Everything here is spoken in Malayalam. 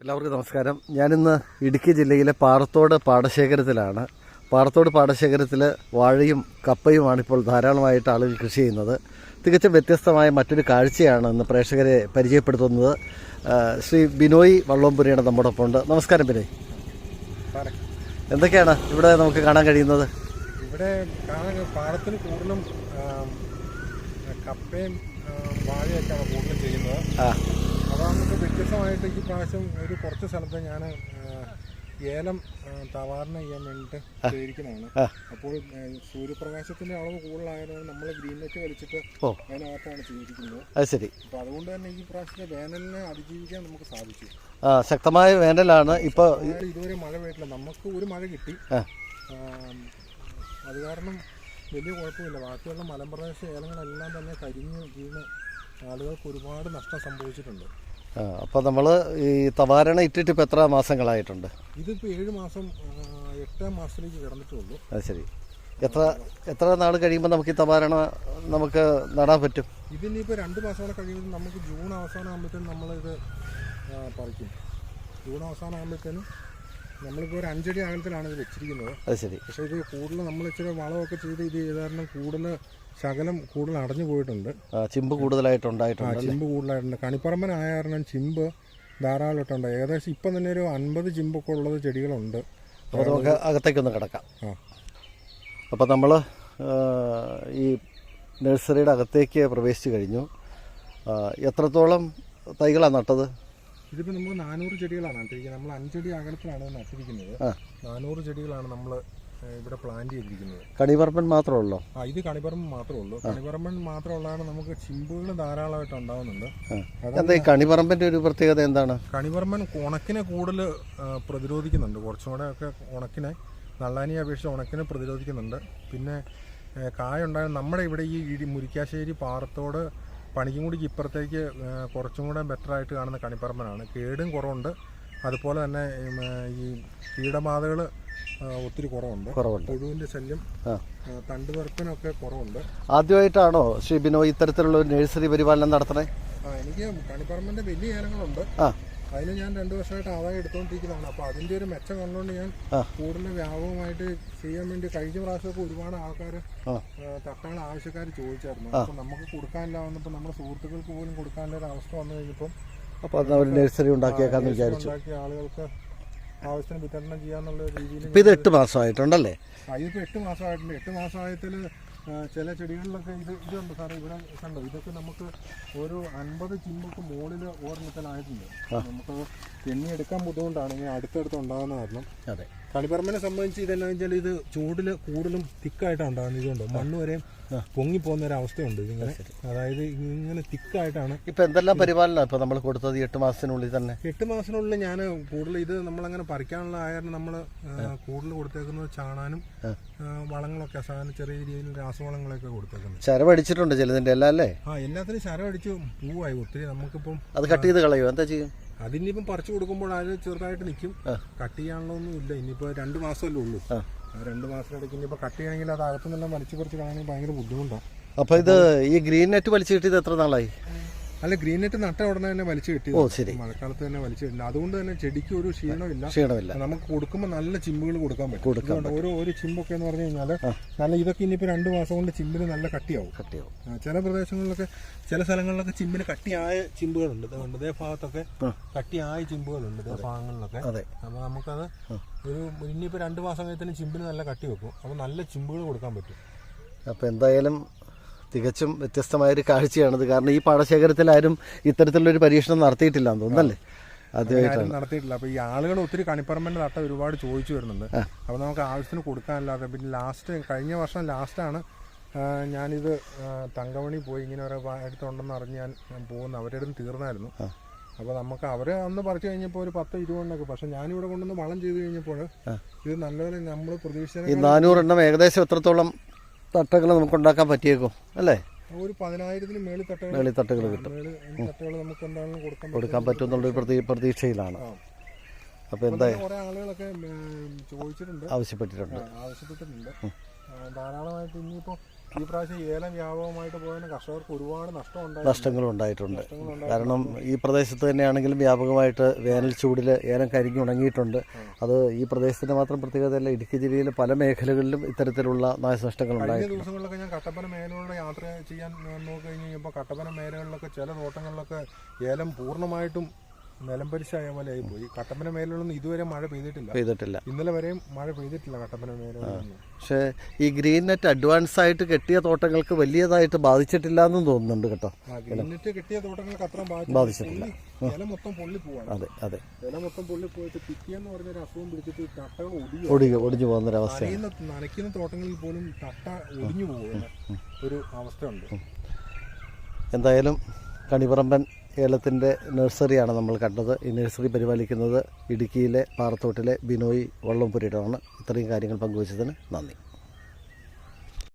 എല്ലാവർക്കും നമസ്കാരം. ഞാനിന്ന് ഇടുക്കി ജില്ലയിലെ പാറത്തോട് പാടശേഖരത്തിലാണ്. പാറത്തോട് പാടശേഖരത്തിൽ വാഴയും കപ്പയുമാണ് ഇപ്പോൾ ധാരാളമായിട്ട് ആളുകൾ കൃഷി ചെയ്യുന്നത്. തികച്ചും വ്യത്യസ്തമായ മറ്റൊരു കാഴ്ചയാണ് ഇന്ന് പ്രേക്ഷകരെ പരിചയപ്പെടുത്തുന്നത്. ശ്രീ ബിനോയ് വള്ളോമ്പുരിയാണ് നമ്മുടെ ഒപ്പം ഉണ്ട്. നമസ്കാരം ബിനോയ്. എന്തൊക്കെയാണ് ഇവിടെ നമുക്ക് കാണാൻ കഴിയുന്നത്? ഇവിടെ കാണാൻ പാടത്തിന് കൂടുതലും കപ്പയും വാഴയൊക്കെയാണ് കൂടുതലും ചെയ്യുന്നത്. അപ്പോൾ നമുക്ക് വ്യത്യസ്തമായിട്ട് ഈ പ്രാവശ്യം ഒരു കുറച്ച് സ്ഥലത്ത് ഞാൻ ഏലം തവാറിന് ചെയ്യാൻ വേണ്ടിയിട്ട് ഉപയോഗിക്കുന്നതാണ് അപ്പോൾ സൂര്യപ്രകാശത്തിന്റെ അളവ് കൂടുതലായതുകൊണ്ട് നമ്മൾ ഗ്രീൻ നെറ്റ് വലിച്ചിട്ട് അതിനകത്താണ് ചെയ്തിരിക്കുന്നത്. അത് ശരി. അപ്പോൾ അതുകൊണ്ട് തന്നെ ഈ പ്രാവശ്യത്തെ വേനലിനെ അതിജീവിക്കാൻ നമുക്ക് സാധിച്ചു. ശക്തമായ വേനലാണ് ഇപ്പോൾ ഇതുവരെ മഴ പെയ്തിട്ടില്ല. നമുക്ക് ഒരു മഴ കിട്ടി. അത് കാരണം വലിയ കുഴപ്പമില്ല. ബാക്കിയുള്ള മലമ്പ്രദേശ ഏലങ്ങളെല്ലാം തന്നെ കരിഞ്ഞ് വീണ് ആളുകൾക്ക് ഒരുപാട് നഷ്ടം സംഭവിച്ചിട്ടുണ്ട്. അപ്പോൾ നമ്മൾ ഈ തവാരണ ഇട്ടിട്ട് ഇപ്പോൾ എത്ര മാസങ്ങളായിട്ടുണ്ട്? ഇതിപ്പോൾ ഏഴ് മാസം എട്ടാം മാസത്തിലേക്ക് കിടന്നിട്ടുള്ളൂ. അത് ശരി. എത്ര എത്ര നാൾ കഴിയുമ്പോൾ നമുക്ക് ഈ തവാരണ നമുക്ക് നടാൻ പറ്റും? ഇതിനിപ്പോൾ രണ്ട് മാസം കൂടെ കഴിയുമ്പോൾ നമുക്ക് ജൂൺ അവസാനം ആകുമ്പോഴത്തേനും നമ്മളിത് ഇത് പറിക്കും. ജൂൺ അവസാനം ആകുമ്പോഴത്തേനും നമ്മളിപ്പോൾ ഒരു അഞ്ചടി അകലത്തിലാണ് ഇത് വെച്ചിരിക്കുന്നത്. അത് ശരി. പക്ഷേ ഇത് കൂടുതൽ നമ്മൾ ഇച്ചിരി വളമൊക്കെ ചെയ്ത് ഇത് കാരണം കൂടുതൽ ശകലം കൂടുതൽ അടഞ്ഞു പോയിട്ടുണ്ട്. ചിമ്പ് കൂടുതലായിട്ടുണ്ടായിട്ടുണ്ട് ഉണ്ടായിട്ടുണ്ട് ചിമ്പ് കൂടുതലായിട്ടുണ്ട്. കണിപ്പറമ്പനായ കാരണം ചിമ്പ് ധാരാളമായിട്ടുണ്ട് ഏകദേശം ഇപ്പം തന്നെ ഒരു അൻപത് ചിമ്പൊക്കെ ഉള്ളത് ചെടികളുണ്ട്. അപ്പോൾ നമുക്ക് അകത്തേക്കൊന്ന് കിടക്കാം. അപ്പോൾ നമ്മൾ ഈ നഴ്സറിയുടെ അകത്തേക്ക് പ്രവേശിച്ചു കഴിഞ്ഞു. എത്രത്തോളം തൈകളാണ് നട്ടത്? ഇതിപ്പോൾ നമ്മൾ നാനൂറ് ചെടികളാണ് നട്ടിരിക്കുന്നത്. നമ്മൾ അഞ്ചടി അകലത്തിലാണ് നട്ടിരിക്കുന്നത്. നാനൂറ് ചെടികളാണ് നമ്മൾ ഇവിടെ പ്ലാന്റ് ചെയ്തിരിക്കുന്നത്. കണിപറമ്പൻ മാത്രമേ ഉള്ളൂ ആ ഇത് കണിപറമ്പൻ മാത്രമേ ഉള്ളൂ കണിപ്പറമ്പൻ മാത്രമുള്ളതാണ് നമുക്ക് ചിമ്പുകൾ ധാരാളമായിട്ട് ഉണ്ടാവുന്നുണ്ട്. കണിപറമ്പന്റെ ഒരു പ്രത്യേകത എന്താണ്? കണിപറമ്പൻ ഉണക്കിനെ കൂടുതൽ പ്രതിരോധിക്കുന്നുണ്ട്. കുറച്ചും കൂടെ ഒക്കെ ഉണക്കിനെ നള്ളാനിയെ അപേക്ഷിച്ച് ഉണക്കിനെ പ്രതിരോധിക്കുന്നുണ്ട്. പിന്നെ കായുണ്ടായ നമ്മുടെ ഇവിടെ ഈ ഇടി മുരിക്കാശ്ശേരി പാറത്തോട് പണിക്കുംകുടിക്ക് ഇപ്പുറത്തേക്ക് കുറച്ചും കൂടെ ബെറ്റർ ആയിട്ട് കാണുന്ന കണിപ്പറമ്പനാണ് കേടും കുറവുണ്ട്. അതുപോലെ തന്നെ ഈ കീടബാധകൾ ഒത്തിരി കുറവുണ്ട്. കുറവുണ്ട്. പുഴുവിന്റെ ശല്യം തണ്ട് ആ, കുറവുണ്ട്. ആദ്യമായിട്ടാണോ ശ്രീ ബിനോ ഇത്തരത്തിലുള്ള ഒരു നഴ്സറി പരിപാലനം നടത്തണേ? എനിക്ക് കണിപ്പറമ്പിന്റെ വലിയ ഏലങ്ങളുണ്ട് അതിൽ ഞാൻ രണ്ടു വർഷമായിട്ട് ആദായം എടുത്തോണ്ടിരിക്കുന്നതാണ് അപ്പോൾ അതിന്റെ ഒരു മെച്ചം കണ്ടുകൊണ്ട് ഞാൻ കൂടുതൽ വ്യാപകമായിട്ട് ചെയ്യാൻ വേണ്ടി കഴിഞ്ഞ പ്രാവശ്യമൊക്കെ ഒരുപാട് ആൾക്കാർ ആ. തട്ടാനുള്ള ആവശ്യക്കാർ ചോദിച്ചായിരുന്നു. അപ്പൊ നമുക്ക് കൊടുക്കാനില്ല വന്നപ്പോൾ നമ്മുടെ സുഹൃത്തുക്കൾക്ക് പോലും കൊടുക്കാനുള്ള ഒരു അവസ്ഥ വന്നു കഴിഞ്ഞപ്പോൾ അപ്പൊ നഴ്സറി ഉണ്ടാക്കിയേക്കാന്ന് വിചാരിച്ചു. ആളുകൾക്ക് ആവശ്യത്തിന് വിതരണം ചെയ്യാന്നുള്ള രീതിയിൽ ഇപ്പം ഇത് എട്ട് മാസമായിട്ടുണ്ടല്ലേ? ഇതിപ്പോൾ എട്ട് മാസമായിട്ടുണ്ട്. എട്ട് മാസമായത്തിൽ ചില ചെടികളിലൊക്കെ ഇത് ഇതുണ്ട് സാറേ ഇവിടെ കണ്ടോ? ഇതൊക്കെ നമുക്ക് ഒരു അൻപത് ചിമ്പക്ക് മുകളിൽ ഓർമ്മത്തിലായിട്ടുണ്ട് നമുക്ക് എണ്ണി എടുക്കാൻ ബുദ്ധിമുട്ടാണ്. ഇനി അടുത്തടുത്ത് ഉണ്ടാകുന്ന കാരണം. അതെ. കണിപ്പറമ്പിനെ സംബന്ധിച്ച് ഇതെല്ലാം വെച്ചാൽ ഇത് ചൂടിൽ കൂടുതലും തിക്കായിട്ടാണ് ഉണ്ടാകുന്നത്. ഇതുകൊണ്ട് മണ്ണ് വരെ പൊങ്ങിപ്പോകുന്ന ഒരു അവസ്ഥയുണ്ട് ഇതിങ്ങനെ അതായത് ഇങ്ങനെ തിക്കായിട്ടാണ് ഇപ്പൊ എന്തെല്ലാം പരിപാലനം ഇപ്പൊ നമ്മൾ കൊടുത്തത് എട്ട് മാസത്തിനുള്ളിൽ തന്നെ? എട്ട് മാസത്തിനുള്ളിൽ ഞാൻ കൂടുതൽ ഇത് നമ്മളങ്ങനെ പറിക്കാനുള്ള ആയാലും നമ്മൾ കൂടുതൽ കൊടുത്തേക്കുന്നത് ചാണാനും വളങ്ങളൊക്കെ സാധാരണ ചെറിയ രീതിയിൽ രാസവളങ്ങളൊക്കെ കൊടുത്തേക്കുന്നത് ശരവടിച്ചിട്ടുണ്ട് ചിലതിന്റെ എല്ലാം അല്ലേ? ആ എല്ലാത്തിനും ശരം അടിച്ച് പൂവായി. ഒത്തിരി നമുക്കിപ്പം അത് കട്ട് ചെയ്ത് കളയോ എന്താ ചെയ്യും? അതിനിപ്പം പറിച്ചു കൊടുക്കുമ്പോൾ അത് ചെറുതായിട്ട് നിൽക്കും. കട്ട് ചെയ്യാനുള്ളതൊന്നും ഇല്ല. ഇനിയിപ്പോൾ രണ്ട് മാസമല്ലേ ഉള്ളൂ. രണ്ട് മാസം ഇടയ്ക്ക് ഇനിയിപ്പോൾ കട്ട് ചെയ്യണമെങ്കിൽ അത് അകത്തുനിന്നെല്ലാം വലിച്ചു പറിച്ച് കളയാണെങ്കിൽ ഭയങ്കര ബുദ്ധിമുട്ടാണ് അപ്പോൾ ഇത് ഈ ഗ്രീൻ നെറ്റ് വലിച്ചു കിട്ടിയത് എത്ര നാളായി? അല്ല ഗ്രീൻ നെറ്റ് നട്ട ഉടനെ തന്നെ വലിച്ചു ഓ ശരി. മഴക്കാലത്ത് തന്നെ വലിച്ചു കിട്ടില്ല. അതുകൊണ്ട് തന്നെ ചെടിക്ക് ഒരു ക്ഷീണമില്ല. ക്ഷീണമില്ല. നമുക്ക് കൊടുക്കുമ്പോൾ നല്ല ചിമ്പുകൾ കൊടുക്കാൻ പറ്റും. ഓരോ ഒരു ചിമ്പൊക്കെ എന്ന് പറഞ്ഞു കഴിഞ്ഞാൽ നല്ല ഇതൊക്കെ ഇനിയിപ്പോൾ രണ്ട് മാസം കൊണ്ട് ചിമ്പിന് നല്ല കട്ടിയാവും. കട്ടിയാവും. ചില പ്രദേശങ്ങളിലൊക്കെ ചില സ്ഥലങ്ങളിലൊക്കെ ചിമ്പിന് കട്ടിയായ ചിമ്പുകളുണ്ട്. ഇതേ ഭാഗത്തൊക്കെ കട്ടിയായ ചിമ്പുകളുണ്ട് ഇതേ ഭാഗങ്ങളിലൊക്കെ. അതെ. അപ്പോൾ നമുക്കത് ഒരു ഇനിയിപ്പോൾ രണ്ട് മാസം കഴിഞ്ഞാൽ ചിമ്പിന് നല്ല കട്ടി വെക്കും അപ്പോൾ നല്ല ചിമ്പുകൾ കൊടുക്കാൻ പറ്റും. അപ്പോൾ എന്തായാലും തികച്ചും വ്യത്യസ്തമായൊരു കാഴ്ചയാണത്. കാരണം ഈ പാടശേഖരത്തിൽ ആരും ഇത്തരത്തിലുള്ളൊരു പരീക്ഷണം നടത്തിയിട്ടില്ല എന്ന് തോന്നുന്നല്ലേ ആദ്യമായിട്ടാണ്. നടത്തിയിട്ടില്ല. അപ്പോൾ ഈ ആളുകൾ ഒത്തിരി കണിപ്പറമ്പന്റെ തട്ട ഒരുപാട് ചോദിച്ചു വരുന്നുണ്ട്. അപ്പോൾ നമുക്ക് ആവശ്യത്തിന് കൊടുക്കാനില്ലാതെ പിന്നെ ലാസ്റ്റ് കഴിഞ്ഞ വർഷം ലാസ്റ്റാണ് ഞാനിത് തങ്കമണി പോയി ഇങ്ങനെ ഒരു അടുത്തുണ്ടെന്ന് അറിഞ്ഞ് ഞാൻ പോകുന്ന അവരുടെ അടുത്ത് തീർന്നായിരുന്നു. അപ്പോൾ നമുക്ക് അവർ അന്ന് പറിച്ചു കഴിഞ്ഞപ്പോൾ ഒരു പത്ത് ഇരുപതെണ്ണൊക്കെ പക്ഷെ ഞാനിവിടെ കൊണ്ടുവന്ന് വളം ചെയ്ത് കഴിഞ്ഞപ്പോൾ ഇത് നല്ലപോലെ നമ്മൾ പ്രതീക്ഷിച്ച നാനൂറെണ്ണം ഏകദേശം എത്രത്തോളം തട്ടകൾ നമുക്ക് ഉണ്ടാക്കാൻ പറ്റിയേക്കും അല്ലേ? ഒരു പതിനായിരത്തിന് മേളി തട്ടകൾ മേളി തട്ടകൾ കിട്ടും. മേളിൽ നമുക്ക് എന്താണെങ്കിലും കൊടുക്കാൻ പറ്റും കൊടുക്കാൻ പറ്റുമെന്നുള്ളൊരു പ്രതീ പ്രതീക്ഷയിലാണ്. അപ്പൊ അപ്പോൾ എന്താ കുറേ ആളുകളൊക്കെ ചോദിച്ചിട്ടുണ്ട്. ആവശ്യപ്പെട്ടിട്ടുണ്ട്. ആവശ്യപ്പെട്ടിട്ടുണ്ട്. ധാരാളമായിട്ട് ഇനിയിപ്പോൾ ഈ പ്രാവശ്യം ഏലം വ്യാപകമായിട്ട് പോയതിന് കർഷകർക്ക് ഒരുപാട് നഷ്ടം നഷ്ടങ്ങൾ ഉണ്ടായിട്ടുണ്ട് കാരണം ഈ പ്രദേശത്ത് തന്നെയാണെങ്കിലും വ്യാപകമായിട്ട് വേനൽ ചൂടിൽ ഏലം കരിഞ്ഞുണങ്ങിയിട്ടുണ്ട് അത് ഈ പ്രദേശത്തിന്റെ മാത്രം പ്രത്യേകതയല്ല ഇടുക്കി ജില്ലയിലെ പല മേഖലകളിലും ഇത്തരത്തിലുള്ള നാശനഷ്ടങ്ങൾ ഉണ്ടായിട്ടുണ്ട് ദിവസങ്ങളിലൊക്കെ ഞാൻ കട്ടപ്പന മേഖലകളിലൂടെ യാത്ര ചെയ്യാൻ നോക്കി കഴിഞ്ഞ് കഴിഞ്ഞപ്പോൾ കട്ടപ്പന മേഖലകളിലൊക്കെ ചില തോട്ടങ്ങളിലൊക്കെ ഏലം പൂർണമായിട്ടും നിലംപരിശായ പോലെ ആയിപ്പോയി. കട്ടപ്പന മേലൊന്നും ഇതുവരെ മഴ പെയ്തിട്ടില്ല. പെയ്തിട്ടില്ല. ഇന്നലെ വരെയും മഴ പെയ്തിട്ടില്ല കട്ടപ്പന മേഖലകളിലൊന്നും പക്ഷേ ഈ ഗ്രീൻ നെറ്റ് അഡ്വാൻസ് ആയിട്ട് കെട്ടിയ തോട്ടങ്ങൾക്ക് വലിയതായിട്ട് ബാധിച്ചിട്ടില്ല എന്നും തോന്നുന്നുണ്ട് കേട്ടോ. ആ കെട്ടിയ കിട്ടിയ തോട്ടങ്ങൾക്ക് അത്ര ബാധിച്ചിട്ടില്ല. ഇല മൊത്തം പൊള്ളി പോവാണ്. അതെ അതെ. ഇല മൊത്തം പൊള്ളി പോയിട്ട് പിക്കിയെന്ന് പറഞ്ഞൊരു അസുഖം പിടിച്ചിട്ട് തട്ടകൾ ഒടിയും ഒടിഞ്ഞു ഒടിഞ്ഞു പോകുന്നൊരവസ്ഥയാണ്. നനയുന്ന നനയ്ക്കുന്ന തോട്ടങ്ങളിൽ പോലും തട്ട ഒടിഞ്ഞു പോകുന്ന ഒരു അവസ്ഥയുണ്ട്. എന്തായാലും കണിപറമ്പൻ ഏലത്തിന്റെ നഴ്സറിയാണ് നമ്മൾ കണ്ടത്. ഈ നഴ്സറി പരിപാലിക്കുന്നത് ഇടുക്കിയിലെ പാറത്തോട്ടിലെ ബിനോയ് വള്ളംപുരയിടമാണ് ഇത്രയും കാര്യങ്ങൾ പങ്കുവച്ചതിന് നന്ദി.